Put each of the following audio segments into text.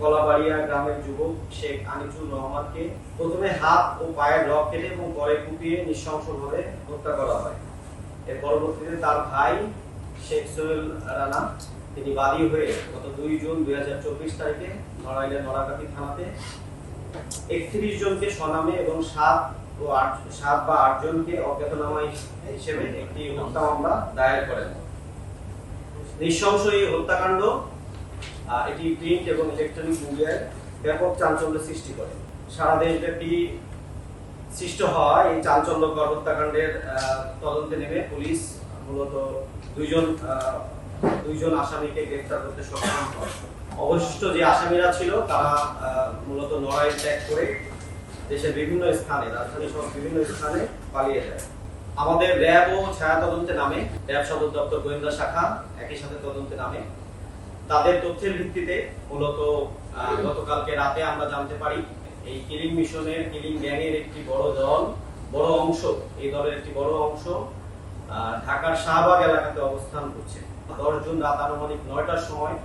কলাবাড়িয়া গ্রামের যুবক শেখ আনিসুর রহমানকে প্রথমে হাত ও পায়ের রক কেটে এবং পরে কুপিয়ে নৃশংসভাবে হত্যা করা হয়। এর পরবর্তীতে তার ভাই শেখ সোহেল রানা, তিনি বাদী হয়ে গত দুই জুন দুই হাজার চব্বিশ তারিখে নড়াইলের নড়াকাতি থানাতে একত্রিশ জনকে স্বনামে এবং সাত ও আট, সাত বা আট জনকে অজ্ঞাতনামা হিসেবে একটি হত্যা মামলা দায়ের করেন। নৃশংস এই হত্যাকাণ্ড এটি প্রিন্ট এবং ইলেকট্রনিক মিডিয়ায় ব্যাপক চাঞ্চল্য সৃষ্টি করে। সারা দেশব্যাপী সৃষ্ট হওয়া এই চাঞ্চল্যকর হত্যাকাণ্ডের তদন্তে নেমে পুলিশ মূলত দুইজন দুইজন আসামিকে গ্রেফতার করতে সক্ষম হয়। অবশিষ্ট যে আসামিরা ছিল, তারা মূলত লড়াই ত্যাগ করে দেশের বিভিন্ন স্থানে, রাজধানী সহ বিভিন্ন স্থানে পালিয়ে যায়। আমাদের র্যাব ও ছায়া তদন্তে নামে, র্যাব সদর দপ্তর গোয়েন্দা শাখা একই সাথে তদন্তে নামে। তাদের তথ্যের ভিত্তিতে মূলত গতকালকে রাতে আমরা জানতে পারি, এই কিলিং মিশনের, কিলিং গ্যাংয়ের একটি বড় দল, বড় অংশ, এই দলের একটি বড় অংশ ঢাকার শাহবাগ এলাকাতে অবস্থান করছে। দশ জুন রাত আনুমানিক নয়টার সময়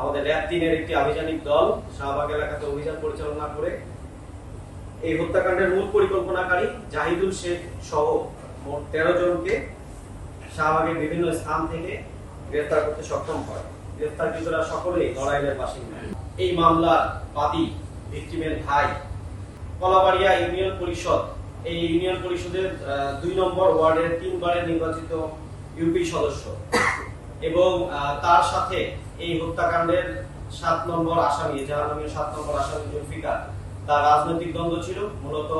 আমাদের র্যাব তিনের একটি আভিযানিক দল শাহবাগ এলাকাতে অভিযান পরিচালনা করে এই হত্যাকাণ্ডের মূল পরিকল্পনাকারী জাহিদুল শেখ সহ মোট তেরো জনকে শাহবাগের বিভিন্ন স্থান থেকে গ্রেফতার করতে সক্ষম হয়। গ্রেফতারকৃতরা সকলেই নড়াইলের বাসিন্দা। এই মামলার বাদী ভিক্টিমের ভাই। কলাবাড়িয়া ইউনিয়ন পরিষদ। এই ইউনিয়ন পরিষদের দুই নম্বর ওয়ার্ডের তিনবারের নির্বাচিত ইউপি সদস্য। এবং তার সাথে এই হত্যাকাণ্ডের সাত নম্বর আসামি নামে সাত নম্বর আসামি জুলফিকার, তার রাজনৈতিক দ্বন্দ্ব ছিল। মূলত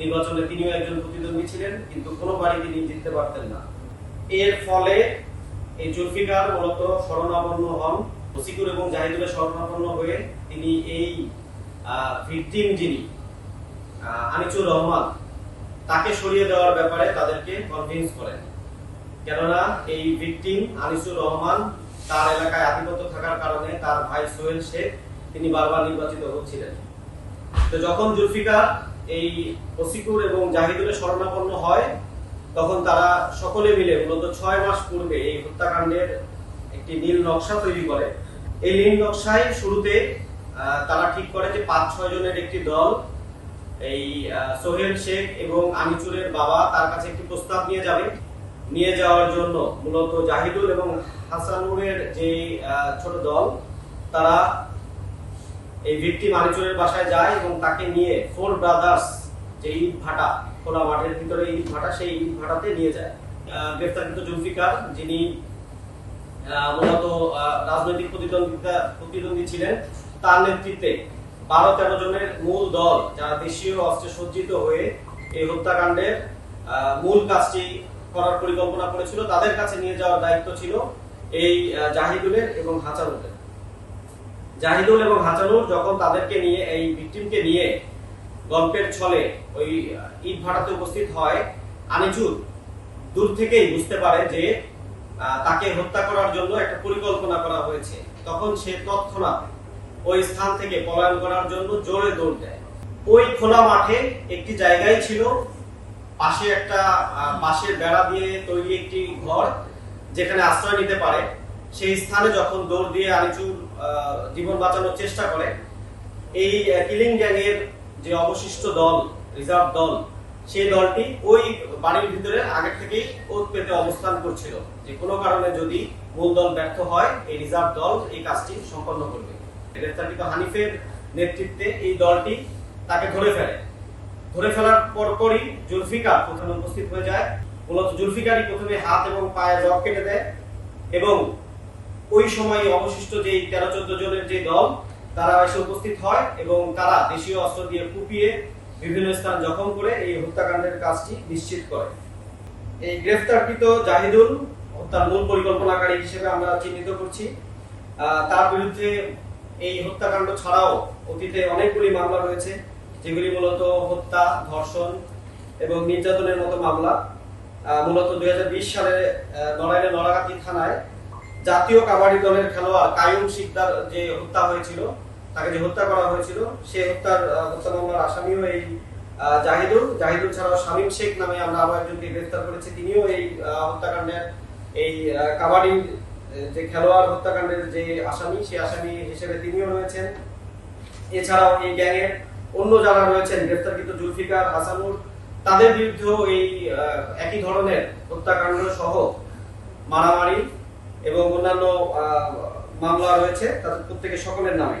নির্বাচনে তিনিও একজন প্রতিদ্বন্দ্বী ছিলেন, কিন্তু কোনোবারই তিনি জিততে পারতেন না। এর ফলে এই জুলফিকার মূলত শরণাপন্ন হন। ওসিকুর এবং জাহিদুলের শরণাপন্ন হয়ে তিনি এই ভিকটিম যিনি আহ, আনিসুর রহমান তাকে সরিয়ে দেওয়ার ব্যাপারে তাদেরকে কনভিন্স করেন। কেননা এই ভিকটিম আনিসুর রহমান তার এলাকায় আধিপত্য থাকার কারণে তার ভাই সোহেল শেখ তিনি বারবার নির্বাচিত হচ্ছিলেন। তো যখন জুলফিকার এই ওসিকুর এবং জাহিদুলের শরণাপন্ন হয় তখন তারা সকলে মিলে, মূলত ছয় মাস পূর্বে এই হত্যাকাণ্ডের একটি নীল নকশা তৈরি করে। এই নীল নকশায় শুরুতে তারা ঠিক করে যে পাঁচ, ছয় জনের একটি দল, এই সোহেল শেখ এবং আনিচুরের বাবা তার কাছে একটি প্রস্তাব নিয়ে যাবে। নিয়ে যাওয়ার জন্য মূলত জাহিদুল এবং হাসানুরের যে ছোট দল, তারা এই ভিক্টিম আনিচুরের বাসায় যায় এবং তাকে নিয়ে ফোর ব্রাদার্স যে ইট ভাটা খোলা মাঠের ভিতরে ইট ভাটা, সেই ইট ভাটাতে নিয়ে যায়। গ্রেফতারকৃত জুলফিকার যিনি মূলত রাজনৈতিক প্রতিদ্বন্দ্বিতা, প্রতিদ্বন্দ্বী ছিলেন, তার নেতৃত্বে বারো তেরো জনের মূল দল, যারা দেশীয় অস্ত্রে সজ্জিত হয়ে এই হত্যাকাণ্ডের মূল কাজটি করার পরিকল্পনা করেছিল, তাদের কাছে নিয়ে যাওয়ার দায়িত্ব ছিল এই জাহিদুলের এবং হাচানুলের জাহিদুল এবং হাসানুর যখন তাদেরকে নিয়ে, এই ভিকটিমকে নিয়ে গল্পের ছলে ওই ইট ভাটাতে উপস্থিত হয় আনিজুর দূর থেকেই বুঝতে পারে যে তাকে হত্যা করার জন্য একটা পরিকল্পনা করা হয়েছে। তখন সে তৎক্ষণাৎ ওই স্থান থেকে পলায়ন করার জন্য জোরে দৌড় দেয়। ওই খোলা মাঠে একটি জায়গায় ছিল, পাশে একটা বাঁশের বেড়া দিয়ে তৈরি একটি ঘর, যেখানে আশ্রয় নিতে পারে। সেই স্থানে যখন দৌড় দিয়ে আনিচুর জীবন বাঁচানোর চেষ্টা করে, এই কিলিং গ্যাং এর যে অবশিষ্ট দল রিজার্ভ দল সেই দলটি ওই বাড়ির ভিতরে আগে থেকেই ওত পেতে অবস্থান করছিল। যে কোনো কারণে যদি মূল দল ব্যর্থ হয়, এই রিজার্ভ দল এই কাজটি সম্পন্ন করবে। গ্রেফতারকৃত হানিফের নেতৃত্বে এই দলটি তাকে ধরে ফেলে। ধরে ফেলার পরপরই জুলফিকার প্রথমে উপস্থিত হয়ে যায়। মূলত জুলফিকারই প্রথমে হাত এবং পায়ে রক কেটে দেয় এবং ওই সময় অবশিষ্ট যে তেরো চোদ্দ জনের যে দল তারা এসে উপস্থিত হয় এবং তারা দেশীয় অস্ত্র দিয়ে কুপিয়ে বিভিন্ন স্থান জখম করে এই হত্যাকাণ্ডের কাজটি নিশ্চিত করে। এই গ্রেফতারকৃত জাহিদুল হত্যার মূল পরিকল্পনাকারী হিসেবে আমরা চিহ্নিত করছি। তার বিরুদ্ধে এই হত্যাকাণ্ড ছাড়াও অতীতে অনেকগুলি মামলা রয়েছে যেগুলি মূলত হত্যা ধর্ষণ এবং নির্যাতনের মতো মামলা। মূলত দুই হাজার বিশ সালে আহ, নড়াইলে নড়াগাতি থানায় জাতীয় কাবাডি দলের খেলোয়াড় কায়ুম শিকদার যে হত্যা হয়েছিল তাকে যে হত্যা করা হয়েছিল সে হত্যার হত্যা মামলার আসামিও এই জাহিদুল। জাহিদুল ছাড়াও শামীম শেখ নামে আমরা আরও একজনকে গ্রেফতার করেছি। তিনিও এই হত্যাকাণ্ডের এই আহ, কাবাডি যে খেলোয়াড় হত্যাকাণ্ডের যে আসামি সেই আসামি হিসেবে তিনিও রয়েছেন। এছাড়াও এই গ্যাংয়ের অন্য যারা রয়েছেন গ্রেফতারকৃত জুলফিকার হাসানুর তাদের বিরুদ্ধেও এই একই ধরনের হত্যাকাণ্ড সহ মারামারি এবং অন্যান্য মামলা রয়েছে। তাদের প্রত্যেকের সকলের নামে।